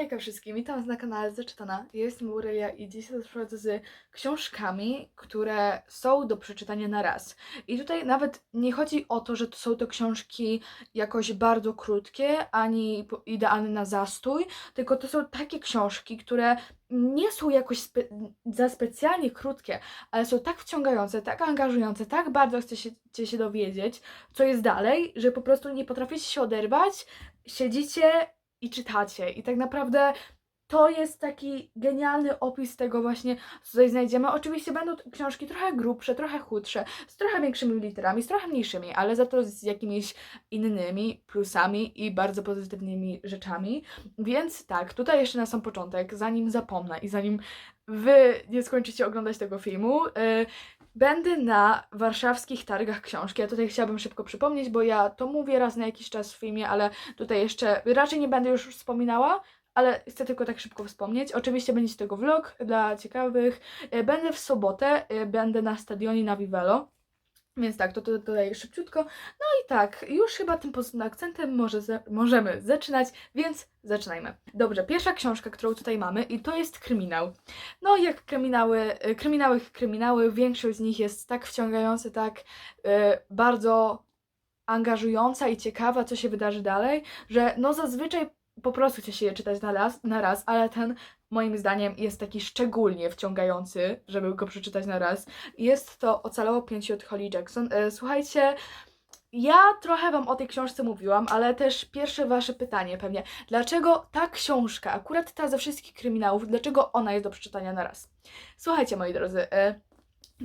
Hejka wszystkim, witam na kanale Zaczytana. Jestem Aurelia i dzisiaj przychodzę z książkami, które są do przeczytania na raz. I tutaj nawet nie chodzi o to, że to są to książki jakoś bardzo krótkie, ani idealne na zastój, tylko to są takie książki, które nie są jakoś spe- za specjalnie krótkie, ale są tak wciągające, tak angażujące, tak bardzo chcecie się dowiedzieć, co jest dalej, że po prostu nie potraficie się oderwać, siedzicie i czytacie. I tak naprawdę to jest taki genialny opis tego właśnie, co tutaj znajdziemy. Oczywiście będą książki trochę grubsze, trochę chudsze, z trochę większymi literami, z trochę mniejszymi, ale za to z jakimiś innymi plusami i bardzo pozytywnymi rzeczami. Więc tak, tutaj jeszcze na sam początek, zanim zapomnę i zanim wy nie skończycie oglądać tego filmu, yy, Będę na warszawskich targach książki. Ja tutaj chciałabym szybko przypomnieć, bo ja to mówię raz na jakiś czas w filmie, ale tutaj jeszcze raczej nie będę już wspominała, ale chcę tylko tak szybko wspomnieć. Oczywiście będzie tego vlog dla ciekawych. E, Będę w sobotę, e, będę na stadionie na Vivelo. Więc tak, to, to tutaj szybciutko. No i tak, już chyba tym pozytywnym akcentem może za, możemy zaczynać, więc zaczynajmy. Dobrze, pierwsza książka, którą tutaj mamy i to jest kryminał. No jak kryminały, y, kryminały, kryminały, większość z nich jest tak wciągająca, tak y, bardzo angażująca i ciekawa, co się wydarzy dalej, że no zazwyczaj po prostu chce się je czytać na raz, na raz, ale ten moim zdaniem jest taki szczególnie wciągający, żeby go przeczytać na raz. Jest to Ocalało pięciu od Holly Jackson. E, Słuchajcie, ja trochę Wam o tej książce mówiłam, ale też pierwsze Wasze pytanie pewnie. Dlaczego ta książka, akurat ta ze wszystkich kryminałów, dlaczego ona jest do przeczytania na raz? Słuchajcie, moi drodzy, e,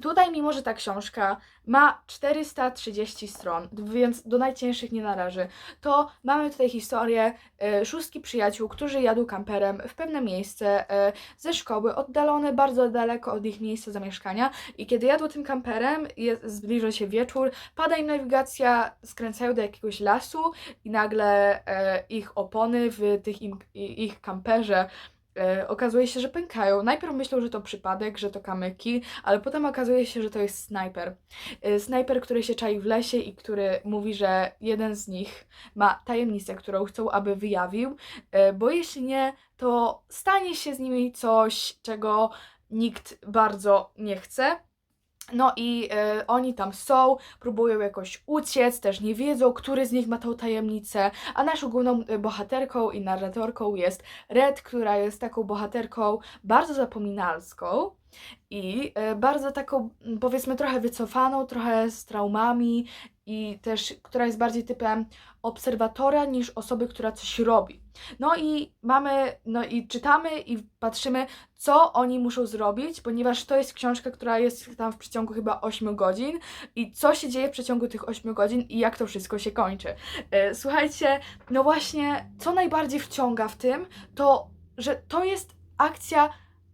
tutaj mimo, że ta książka. Ma 430 stron, więc do najcięższych nie należy, to mamy tutaj historię e, szóstki przyjaciół, którzy jadą kamperem w pewne miejsce e, ze szkoły, oddalone bardzo daleko od ich miejsca zamieszkania. I kiedy jadą tym kamperem, jest, zbliża się wieczór, pada im nawigacja, skręcają do jakiegoś lasu i nagle e, ich opony w tych im, ich kamperze e, okazuje się, że pękają. Najpierw myślą, że to przypadek, że to kamyki, ale potem okazuje się, że to jest snajper. E, Snajper, który się czai w lesie i który mówi, że jeden z nich ma tajemnicę, którą chcą, aby wyjawił, e, bo jeśli nie, to stanie się z nimi coś, czego nikt bardzo nie chce. No i e, oni tam są, próbują jakoś uciec, też nie wiedzą, który z nich ma tą tajemnicę, a naszą główną e, bohaterką i narratorką jest Red, która jest taką bohaterką bardzo zapominalską i e, bardzo taką, powiedzmy, trochę wycofaną, trochę z traumami i też, która jest bardziej typem obserwatora niż osoby, która coś robi. No i mamy, no i czytamy i patrzymy, co oni muszą zrobić, ponieważ to jest książka, która jest tam w przeciągu chyba 8 godzin i co się dzieje w przeciągu tych 8 godzin i jak to wszystko się kończy. E, Słuchajcie, no właśnie, co najbardziej wciąga w tym, to, że to jest akcja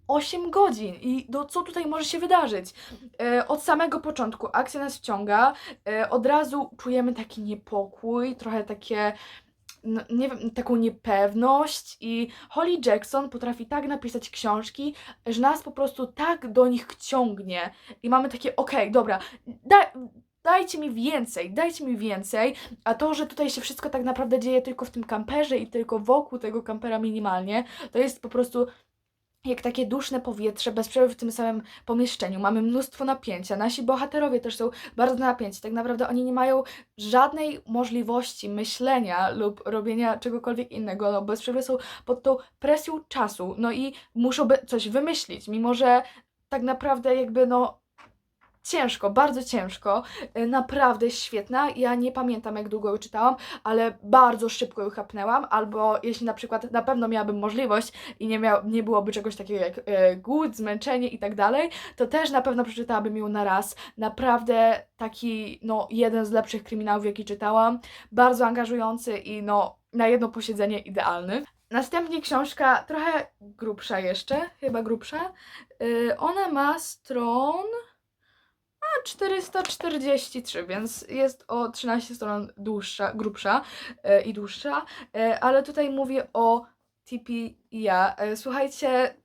8 godzin. I no, co tutaj może się wydarzyć? E, od samego początku akcja nas wciąga, e, od razu czujemy taki niepokój, trochę takie no, nie wiem, taką niepewność. I Holly Jackson potrafi tak napisać książki, że nas po prostu tak do nich ciągnie i mamy takie, okej, dobra, daj, dajcie mi więcej, dajcie mi więcej, a to, że tutaj się wszystko tak naprawdę dzieje tylko w tym kamperze i tylko wokół tego kampera minimalnie, to jest po prostu jak takie duszne powietrze bez przerwy w tym samym pomieszczeniu. Mamy mnóstwo napięcia. Nasi bohaterowie też są bardzo napięci. Tak naprawdę oni nie mają żadnej możliwości myślenia lub robienia czegokolwiek innego. No, bez przerwy są pod tą presją czasu. No i muszą coś wymyślić, mimo że tak naprawdę jakby no ciężko, bardzo ciężko. Y, Naprawdę świetna. Ja nie pamiętam jak długo ją czytałam, ale bardzo szybko ją chapnęłam. Albo jeśli na przykład na pewno miałabym możliwość i nie, miał, nie byłoby czegoś takiego jak e, głód, zmęczenie i tak dalej, to też na pewno przeczytałabym ją na raz. Naprawdę taki, no, jeden z lepszych kryminałów, jaki czytałam. Bardzo angażujący i no, na jedno posiedzenie idealny. Następnie książka trochę grubsza jeszcze, chyba grubsza. Y, ona ma stron 443, więc jest o 13 stron dłuższa, grubsza e, i dłuższa, e, ale tutaj mówię o Tipi i ja. E, słuchajcie,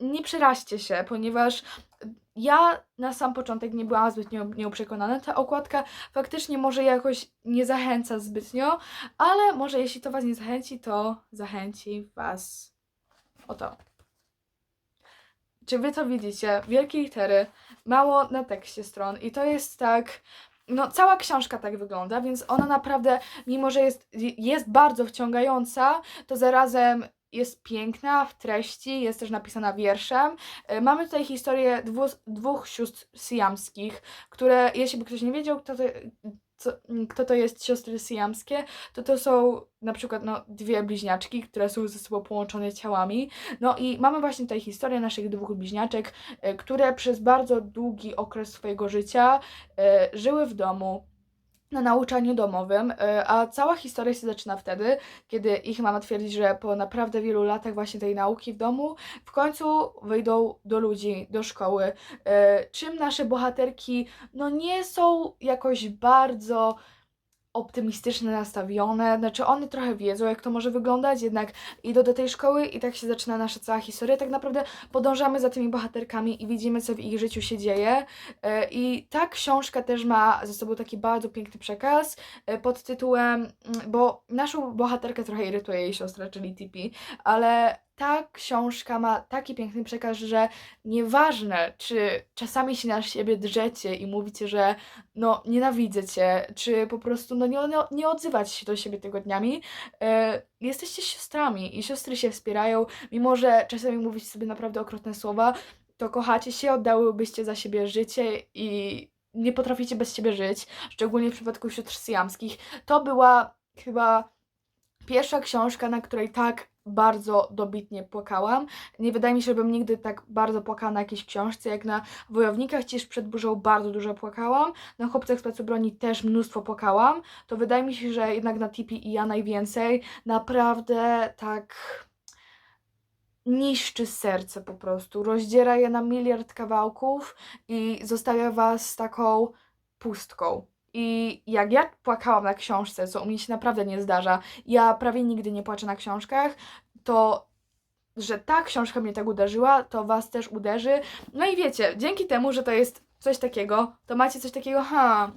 nie przeraźcie się, ponieważ ja na sam początek nie byłam zbytnio nią przekonana. Ta okładka faktycznie może jakoś nie zachęca zbytnio, ale może jeśli to Was nie zachęci, to zachęci Was Oto. Czy wy to widzicie? Wielkie litery, mało na tekście stron i to jest tak... No, cała książka tak wygląda, więc ona naprawdę, mimo że jest, jest bardzo wciągająca, to zarazem jest piękna w treści, jest też napisana wierszem. E, Mamy tutaj historię dwu, dwóch sióstr siamskich, które, jeśli by ktoś nie wiedział, kto to, co, kto to jest siostry siamskie, to to są na przykład no, dwie bliźniaczki, które są ze sobą połączone ciałami. No i mamy właśnie tutaj historię naszych dwóch bliźniaczek, e, które przez bardzo długi okres swojego życia e, żyły w domu na nauczaniu domowym, e, a cała historia się zaczyna wtedy, kiedy ich mama twierdzi, że po naprawdę wielu latach właśnie tej nauki w domu, w końcu wyjdą do ludzi, do szkoły, e, czym nasze bohaterki no nie są jakoś bardzo optymistycznie nastawione, znaczy one trochę wiedzą, jak to może wyglądać, jednak idą do tej szkoły i tak się zaczyna nasza cała historia. Tak naprawdę podążamy za tymi bohaterkami i widzimy, co w ich życiu się dzieje. E, I ta książka też ma ze sobą taki bardzo piękny przekaz e, pod tytułem, mm, bo naszą bohaterkę trochę irytuje jej siostra, czyli Tipi, ale ta książka ma taki piękny przekaz, że nieważne, czy czasami się na siebie drzecie i mówicie, że no nienawidzę cię, czy po prostu no nie, nie, nie odzywać się do siebie tygodniami, e, jesteście siostrami i siostry się wspierają, mimo że czasami mówicie sobie naprawdę okropne słowa, to kochacie się, oddałybyście za siebie życie i nie potraficie bez siebie żyć, szczególnie w przypadku sióstr siamskich. To była chyba pierwsza książka, na której tak bardzo dobitnie płakałam. Nie wydaje mi się, żebym nigdy tak bardzo płakała na jakiejś książce, jak na Wojownikach Cisz przed burzą bardzo dużo płakałam. Na Chłopcach z Placu Broni też mnóstwo płakałam. To wydaje mi się, że jednak na Tipi i ja najwięcej. Naprawdę tak niszczy serce po prostu. Rozdziera je na miliard kawałków i zostawia was taką pustką. I jak ja płakałam na książce, co u mnie się naprawdę nie zdarza, ja prawie nigdy nie płaczę na książkach, to że ta książka mnie tak uderzyła, to was też uderzy. No i wiecie, dzięki temu, że to jest coś takiego, to macie coś takiego, ha,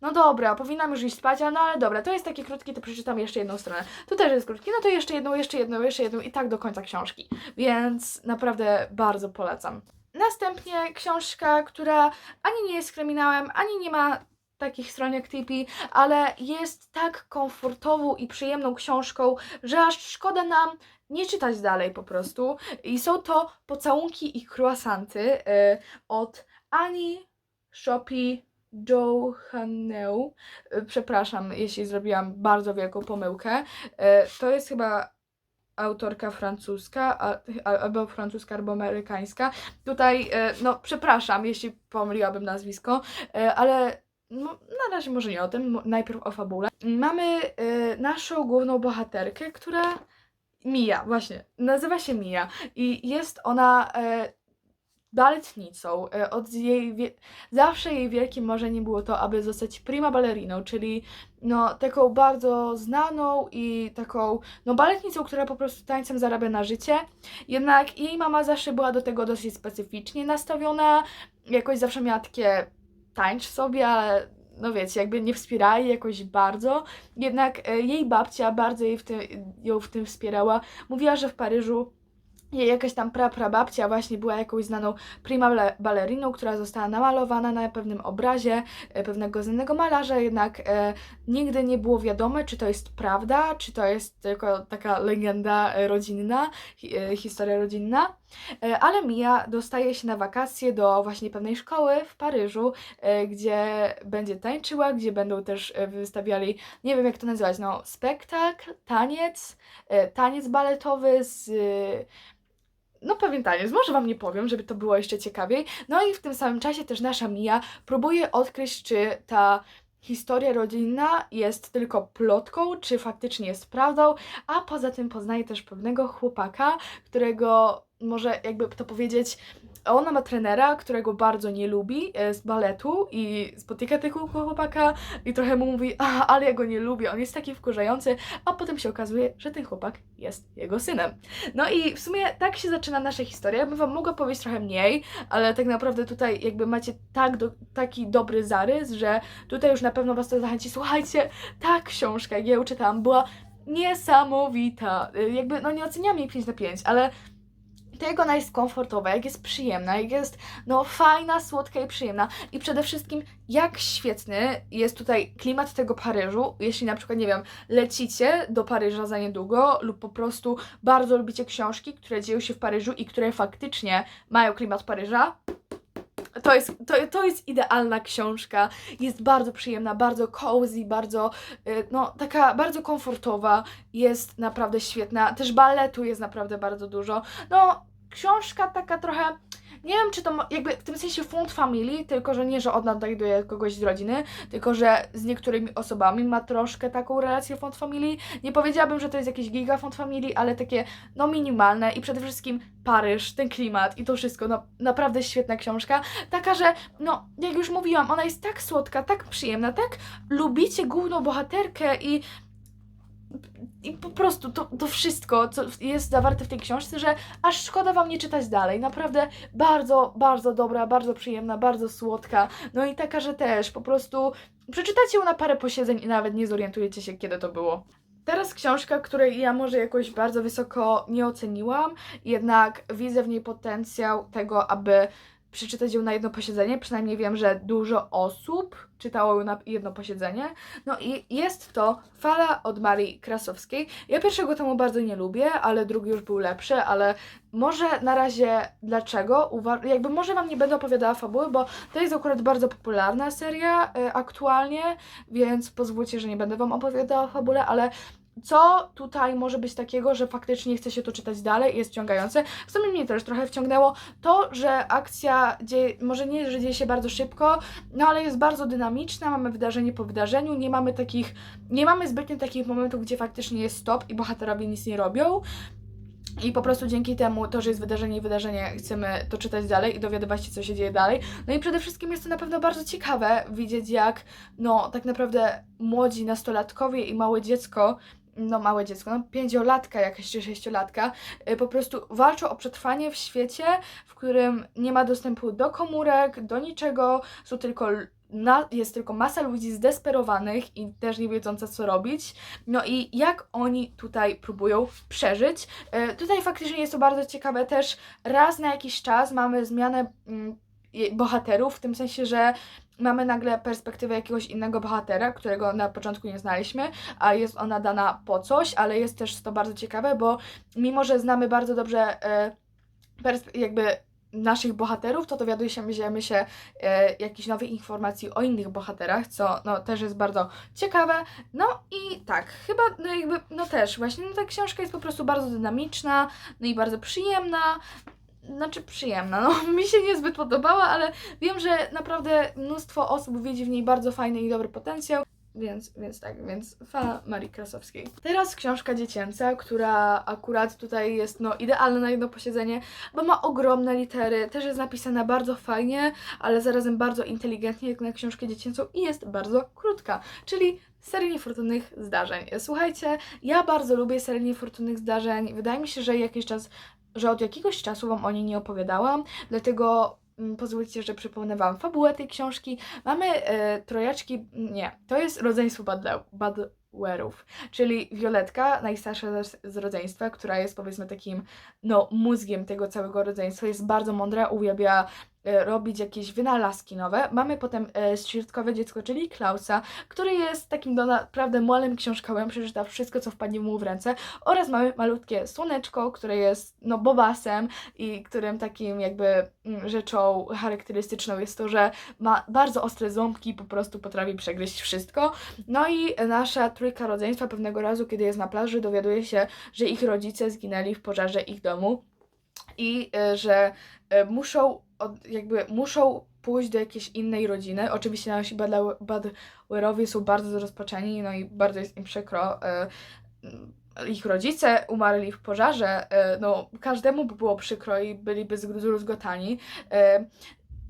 no dobra, powinnam już iść spać, no ale dobra, to jest takie krótkie, to przeczytam jeszcze jedną stronę. Tu też jest krótkie, no to jeszcze jedną, jeszcze jedną, jeszcze jedną i tak do końca książki. Więc naprawdę bardzo polecam. Następnie książka, która ani nie jest kryminałem, ani nie ma takich stron jak Tipi, ale jest tak komfortową i przyjemną książką, że aż szkoda nam nie czytać dalej po prostu. I są to pocałunki i croissanty y, od Ani Shopee Johanneu. Y, Przepraszam, jeśli zrobiłam bardzo wielką pomyłkę. Y, To jest chyba autorka francuska, a- albo francuska, albo amerykańska. Tutaj, no przepraszam, jeśli pomyliłabym nazwisko, ale no, na razie może nie o tym, najpierw o fabule. Mamy y, naszą główną bohaterkę, która Mija, właśnie, nazywa się Mija i jest ona e, baletnicą. E, od jej. Zawsze jej wielkim marzeniem było to, aby zostać prima balleriną, czyli no, taką bardzo znaną i taką no, baletnicą, która po prostu tańcem zarabia na życie. Jednak jej mama zawsze była do tego dosyć specyficznie nastawiona, jakoś zawsze miała takie tańcz sobie, ale no wiecie, jakby nie wspierała jej jakoś bardzo. Jednak e, jej babcia bardzo jej w tym, ją w tym wspierała. Mówiła, że w Paryżu jej jakaś tam praprababcia właśnie była jakąś znaną prima bale- balleriną, która została namalowana na pewnym obrazie e, pewnego znanego malarza, jednak e, nigdy nie było wiadome, czy to jest prawda, czy to jest tylko taka legenda e, rodzinna, hi, e, historia rodzinna. E, ale Mia dostaje się na wakacje do właśnie pewnej szkoły w Paryżu, e, gdzie będzie tańczyła, gdzie będą też e, wystawiali, nie wiem jak to nazywać, no spektakl, taniec, e, taniec baletowy z no pewien taniec, może Wam nie powiem, żeby to było jeszcze ciekawiej. No i w tym samym czasie też nasza Mia próbuje odkryć, czy ta historia rodzinna jest tylko plotką, czy faktycznie jest prawdą, a poza tym poznaje też pewnego chłopaka, którego może jakby to powiedzieć, ona ma trenera, którego bardzo nie lubi e, z baletu i spotyka tego chłopaka i trochę mu mówi, a, ale ja go nie lubię, on jest taki wkurzający, a potem się okazuje, że ten chłopak jest jego synem. No i w sumie tak się zaczyna nasza historia. Ja bym wam mogła powiedzieć trochę mniej, ale tak naprawdę tutaj jakby macie tak do, taki dobry zarys, że tutaj już na pewno was to zachęci. Słuchajcie, ta książka, jak ja ją czytałam, była niesamowita. Y, Jakby, no nie oceniam jej 5 na 5, ale jak ona jest komfortowa, jak jest przyjemna, jak jest no fajna, słodka i przyjemna i przede wszystkim jak świetny jest tutaj klimat tego Paryżu, jeśli na przykład, nie wiem, lecicie do Paryża za niedługo lub po prostu bardzo lubicie książki, które dzieją się w Paryżu i które faktycznie mają klimat Paryża, to jest, to, to jest idealna książka. Jest bardzo przyjemna, bardzo cozy, bardzo, y, no, taka bardzo komfortowa. Jest naprawdę świetna. Też baletu jest naprawdę bardzo dużo. No, książka taka trochę. Nie wiem, czy to mo- jakby w tym sensie fund family, tylko że nie, że ona znajduje kogoś z rodziny, tylko że z niektórymi osobami ma troszkę taką relację fund family. Nie powiedziałabym, że to jest jakieś giga fund family, ale takie no minimalne i przede wszystkim Paryż, ten klimat i to wszystko, no naprawdę świetna książka. Taka, że no jak już mówiłam, ona jest tak słodka, tak przyjemna, tak lubicie główną bohaterkę i i po prostu to, to wszystko, co jest zawarte w tej książce, że aż szkoda wam nie czytać dalej. Naprawdę bardzo, bardzo dobra, bardzo przyjemna, bardzo słodka. No i taka, że też po prostu przeczytacie ją na parę posiedzeń i nawet nie zorientujecie się, kiedy to było. Teraz książka, której ja może jakoś bardzo wysoko nie oceniłam, jednak widzę w niej potencjał tego, aby przeczytać ją na jedno posiedzenie. Przynajmniej wiem, że dużo osób czytało ją na jedno posiedzenie. No i jest to Fala od Marii Krasowskiej. Ja pierwszego tomu bardzo nie lubię, ale drugi już był lepszy, ale może na razie dlaczego? Uwa- jakby może Wam nie będę opowiadała fabuły, bo to jest akurat bardzo popularna seria y, aktualnie, więc pozwólcie, że nie będę Wam opowiadała fabule, ale co tutaj może być takiego, że faktycznie chce się to czytać dalej i jest wciągające? W sumie mnie też trochę wciągnęło to, że akcja dzieje, może nie, że dzieje się bardzo szybko, no ale jest bardzo dynamiczna, mamy wydarzenie po wydarzeniu, nie mamy takich, nie mamy zbytnio takich momentów, gdzie faktycznie jest stop i bohaterowie nic nie robią. I po prostu dzięki temu, to, że jest wydarzenie i wydarzenie, chcemy to czytać dalej i dowiadywać się, co się dzieje dalej. No i przede wszystkim jest to na pewno bardzo ciekawe widzieć, jak no tak naprawdę młodzi nastolatkowie i małe dziecko no małe dziecko, no pięciolatka jakaś czy sześciolatka, y, po prostu walczą o przetrwanie w świecie, w którym nie ma dostępu do komórek, do niczego, są tylko na, jest tylko masa ludzi zdesperowanych i też nie wiedząca co robić. No i jak oni tutaj próbują przeżyć. Y, Tutaj faktycznie jest to bardzo ciekawe też. Raz na jakiś czas mamy zmianę mm, bohaterów, w tym sensie, że mamy nagle perspektywę jakiegoś innego bohatera, którego na początku nie znaliśmy, a jest ona dana po coś, ale jest też to bardzo ciekawe, bo mimo, że znamy bardzo dobrze e, jakby naszych bohaterów, to dowiadujemy się e, jakichś nowych informacji o innych bohaterach, co no, też jest bardzo ciekawe. No i tak, chyba no jakby, no też właśnie, no ta książka jest po prostu bardzo dynamiczna, no i bardzo przyjemna. Znaczy przyjemna, no mi się niezbyt podobała, ale wiem, że naprawdę mnóstwo osób widzi w niej bardzo fajny i dobry potencjał. Więc, więc tak, więc fala Marii Krasowskiej. Teraz książka dziecięca, która akurat tutaj jest no idealna na jedno posiedzenie, bo ma ogromne litery, też jest napisana bardzo fajnie, ale zarazem bardzo inteligentnie jak na książkę dziecięcą i jest bardzo krótka, czyli serii niefortunnych zdarzeń. Słuchajcie, ja bardzo lubię serię niefortunnych zdarzeń. Wydaje mi się, że jakiś czas, że od jakiegoś czasu Wam o niej nie opowiadałam, dlatego mm, pozwólcie, że przypomnę Wam fabułę tej książki. Mamy e, trojaczki, nie, to jest rodzeństwo Badle- Badwerów, czyli Violetka, najstarsza z, z rodzeństwa, która jest powiedzmy takim, no, mózgiem tego całego rodzeństwa, jest bardzo mądra, uwielbia robić jakieś wynalazki nowe. Mamy potem e, środkowe dziecko, czyli Klausa, który jest takim naprawdę młodym książkowym, przeczyta wszystko, co wpadnie mu w ręce. Oraz mamy malutkie słoneczko, które jest no bobasem i którym takim jakby mm, rzeczą charakterystyczną jest to, że ma bardzo ostre ząbki po prostu potrafi przegryźć wszystko. No i nasza trójka rodzeństwa pewnego razu, kiedy jest na plaży, dowiaduje się, że ich rodzice zginęli w pożarze ich domu i e, że e, muszą od, jakby muszą pójść do jakiejś innej rodziny. Oczywiście nasi Badwerowie są bardzo zrozpaczeni, no i bardzo jest im przykro. e, Ich rodzice umarli w pożarze, e, no każdemu by było przykro i byliby zdruzgotani. E,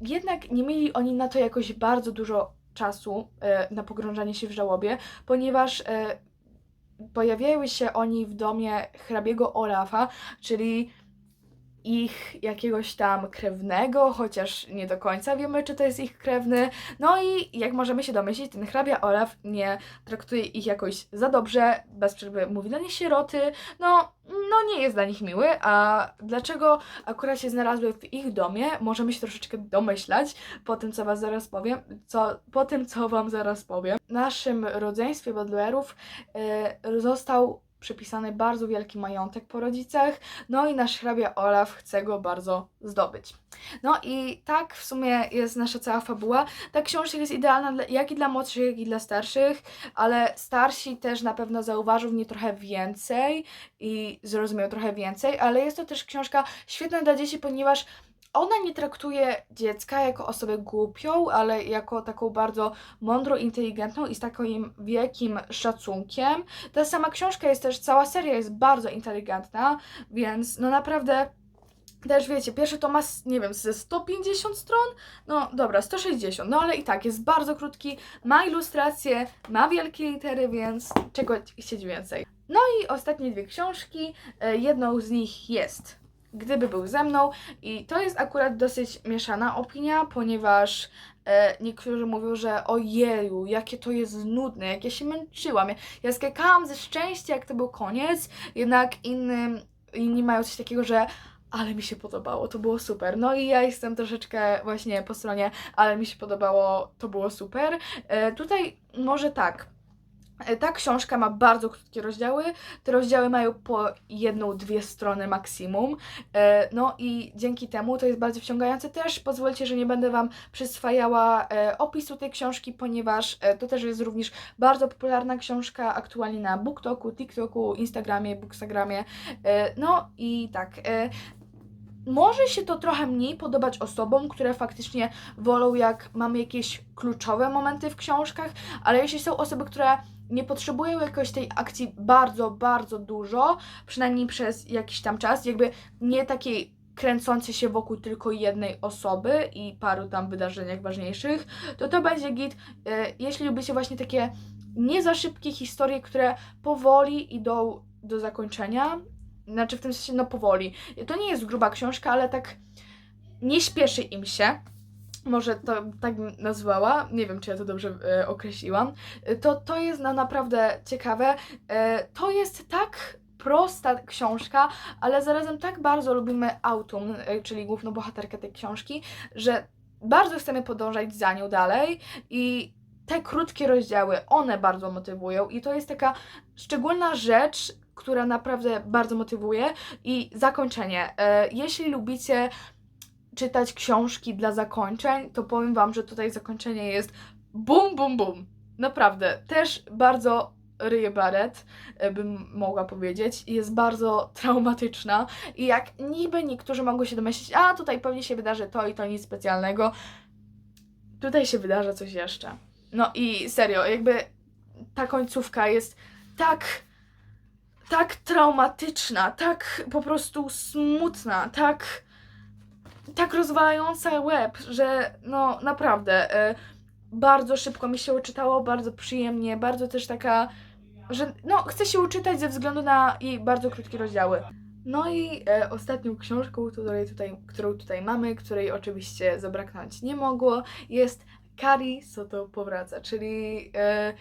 Jednak nie mieli oni na to jakoś bardzo dużo czasu na pogrążanie się w żałobie, ponieważ pojawiały się oni w domie hrabiego Olafa, czyli ich jakiegoś tam krewnego, chociaż nie do końca wiemy, czy to jest ich krewny. No i jak możemy się domyślić, ten hrabia Olaf nie traktuje ich jakoś za dobrze, bez przerwy mówi dla nich sieroty, no, no nie jest dla nich miły, a dlaczego akurat się znalazły w ich domie, możemy się troszeczkę domyślać po tym, co was zaraz powiem, co, po tym, co wam zaraz powiem. W naszym rodzeństwie Baudelairów e, został przypisany bardzo wielki majątek po rodzicach, no i nasz hrabia Olaf chce go bardzo zdobyć. No i tak w sumie jest nasza cała fabuła. Ta książka jest idealna dla, jak i dla młodszych, jak i dla starszych, ale starsi też na pewno zauważą w niej trochę więcej i zrozumieją trochę więcej, ale jest to też książka świetna dla dzieci, ponieważ ona nie traktuje dziecka jako osobę głupią, ale jako taką bardzo mądrą, inteligentną i z takim wielkim szacunkiem. Ta sama książka jest też, cała seria jest bardzo inteligentna, więc no naprawdę też wiecie, pierwszy to ma, nie wiem, ze 150 stron? No dobra, 160, no ale i tak, jest bardzo krótki, ma ilustracje, ma wielkie litery, więc czego chcieć więcej. No i ostatnie dwie książki, e, jedną z nich jest Gdyby był ze mną i to jest akurat dosyć mieszana opinia, ponieważ e, niektórzy mówią, że ojeju, jakie to jest nudne, jak ja się męczyłam. Ja, ja skakałam ze szczęścia, jak to był koniec, jednak innym, inni mają coś takiego, że ale mi się podobało, to było super. No i ja jestem troszeczkę właśnie po stronie, ale mi się podobało, to było super. E, tutaj może tak. E, Ta książka ma bardzo krótkie rozdziały. Te rozdziały mają po jedną, dwie strony maksimum. E, No i dzięki temu to jest bardzo wciągające też. Pozwólcie, że nie będę Wam przyswajała e, opisu tej książki, ponieważ to też jest również bardzo popularna książka aktualnie na BookToku, TikToku, Instagramie, Bookstagramie. No i tak. Może się to trochę mniej podobać osobom, które faktycznie wolą, jak mamy jakieś kluczowe momenty w książkach, ale jeśli są osoby, które nie potrzebują jakoś tej akcji bardzo, bardzo dużo, przynajmniej przez jakiś tam czas, jakby nie takiej kręcącej się wokół tylko jednej osoby i paru tam wydarzeniach ważniejszych, to to będzie git. E, Jeśli lubicie właśnie takie nie za szybkie historie, które powoli idą do zakończenia, znaczy w tym sensie no powoli. To nie jest gruba książka, ale tak nie śpieszy im się. Może to tak nazwała, nie wiem czy ja to dobrze e, określiłam. E, To, to jest na naprawdę ciekawe. E, to jest tak prosta książka, ale zarazem tak bardzo lubimy Autumn, e, czyli główną bohaterkę tej książki, że bardzo chcemy podążać za nią dalej i te krótkie rozdziały, one bardzo motywują i to jest taka szczególna rzecz, która naprawdę bardzo motywuje i zakończenie. E, Jeśli lubicie czytać książki dla zakończeń, to powiem Wam, że tutaj zakończenie jest bum, bum, bum. Naprawdę. Też bardzo ryje baret, e, bym mogła powiedzieć. Jest bardzo traumatyczna. I jak niby niektórzy mogą się domyślić, a tutaj pewnie się wydarzy to i to nic specjalnego, tutaj się wydarza coś jeszcze. No i serio, jakby ta końcówka jest tak tak traumatyczna, tak po prostu smutna, tak tak rozwalająca łeb, że no naprawdę e, bardzo szybko mi się uczytało, bardzo przyjemnie, bardzo też taka, że no chcę się uczytać ze względu na jej bardzo krótkie rozdziały. No i e, ostatnią książką, której tutaj, którą tutaj mamy, której oczywiście zabraknąć nie mogło, jest Kari Soto powraca, czyli e,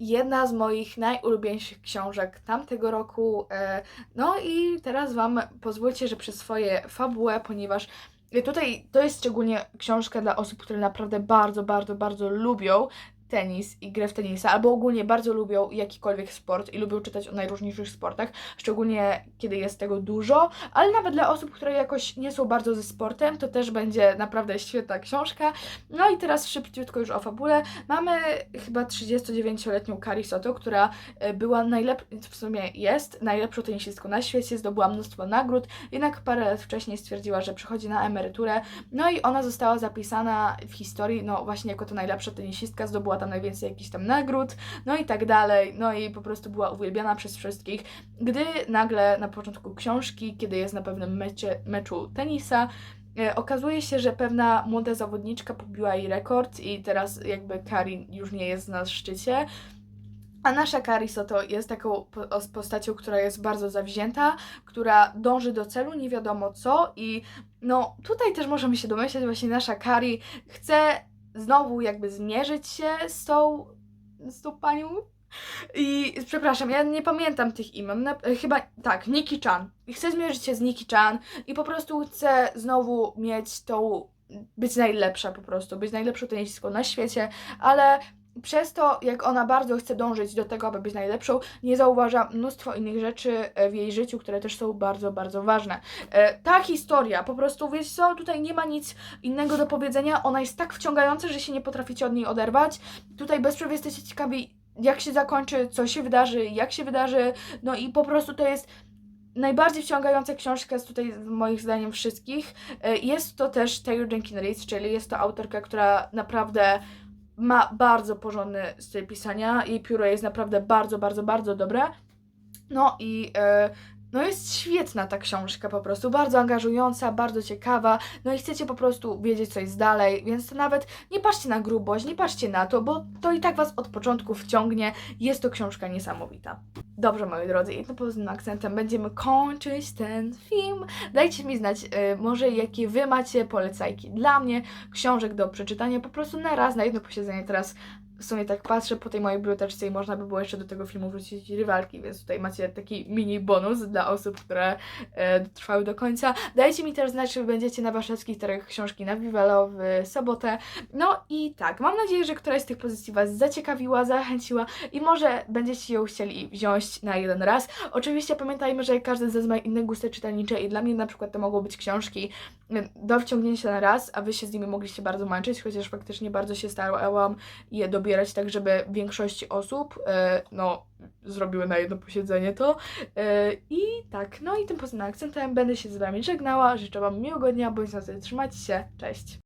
jedna z moich najulubieńszych książek tamtego roku. E, no i teraz Wam pozwólcie, że przyswoję fabułę, ponieważ tutaj to jest szczególnie książka dla osób, które naprawdę bardzo, bardzo, bardzo lubią tenis i grę w tenisa, albo ogólnie bardzo lubią jakikolwiek sport i lubią czytać o najróżniejszych sportach, szczególnie kiedy jest tego dużo, ale nawet dla osób, które jakoś nie są bardzo ze sportem, to też będzie naprawdę świetna książka. No i teraz szybciutko już o fabule. Mamy chyba 39-letnią Kari Soto, która e, była najlepszą, w sumie jest najlepszą tenisistką na świecie, zdobyła mnóstwo nagród, jednak parę lat wcześniej stwierdziła, że przychodzi na emeryturę, no i ona została zapisana w historii, no właśnie jako ta najlepsza tenisistka, zdobyła tam najwięcej jakichś tam nagród, no i tak dalej, no i po prostu była uwielbiana przez wszystkich, gdy nagle na początku książki, kiedy jest na pewnym mecie, meczu tenisa, E, Okazuje się, że pewna młoda zawodniczka pobiła jej rekord i teraz jakby Karin już nie jest na szczycie. A nasza Kariso to jest taką po- os- postacią, która jest bardzo zawzięta, która dąży do celu, nie wiadomo co i no tutaj też możemy się domyśleć, właśnie nasza Kari chce znowu jakby zmierzyć się z tą, z tą panią. I przepraszam, ja nie pamiętam tych imion. Na, chyba tak, Niki Chan. I chcę zmierzyć się z Niki Chan i po prostu chcę znowu mieć tą. być najlepsza po prostu, być najlepszą tenisistką na świecie, ale przez to, jak ona bardzo chce dążyć do tego, aby być najlepszą, nie zauważa mnóstwo innych rzeczy e, w jej życiu, które też są bardzo, bardzo ważne. E, Ta historia, po prostu, wiecie co, tutaj nie ma nic innego do powiedzenia, ona jest tak wciągająca, że się nie potraficie od niej oderwać. Tutaj bez przerwy jesteście ciekawi, jak się zakończy, co się wydarzy, jak się wydarzy, no i po prostu to jest najbardziej wciągająca książka z tutaj moich zdaniem wszystkich. E, Jest to też Taylor Jenkins Reid, czyli jest to autorka, która naprawdę ma bardzo porządny styl pisania. Jej pióro jest naprawdę bardzo, bardzo, bardzo dobre. No i e, no jest świetna ta książka po prostu, bardzo angażująca, bardzo ciekawa, no i chcecie po prostu wiedzieć co jest dalej, więc nawet nie patrzcie na grubość, nie patrzcie na to, bo to i tak Was od początku wciągnie, jest to książka niesamowita. Dobrze, moi drodzy, i pozytywnym akcentem będziemy kończyć ten film. Dajcie mi znać, y, może jakie Wy macie polecajki dla mnie, książek do przeczytania, po prostu na raz, na jedno posiedzenie teraz w sumie tak patrzę po tej mojej biblioteczce i można by było jeszcze do tego filmu wrzucić rywalki, więc tutaj macie taki mini bonus dla osób, które e, trwały do końca. Dajcie mi też znać, czy będziecie na warszawskich targach książki na Vivelo w sobotę. No i tak, mam nadzieję, że któraś z tych pozycji Was zaciekawiła, zachęciła i może będziecie ją chcieli wziąć na jeden raz. Oczywiście pamiętajmy, że każdy z nas ma inne gusty czytelnicze i dla mnie na przykład to mogą być książki mm, do wciągnięcia na raz, a Wy się z nimi mogliście bardzo męczyć, chociaż faktycznie bardzo się starałam je dobierać tak, żeby większości osób e, no, zrobiły na jedno posiedzenie to. E, I tak, no i tym pozytywnym akcentem będę się z Wami żegnała. Życzę Wam miłego dnia, bądź na trzymajcie się. Cześć!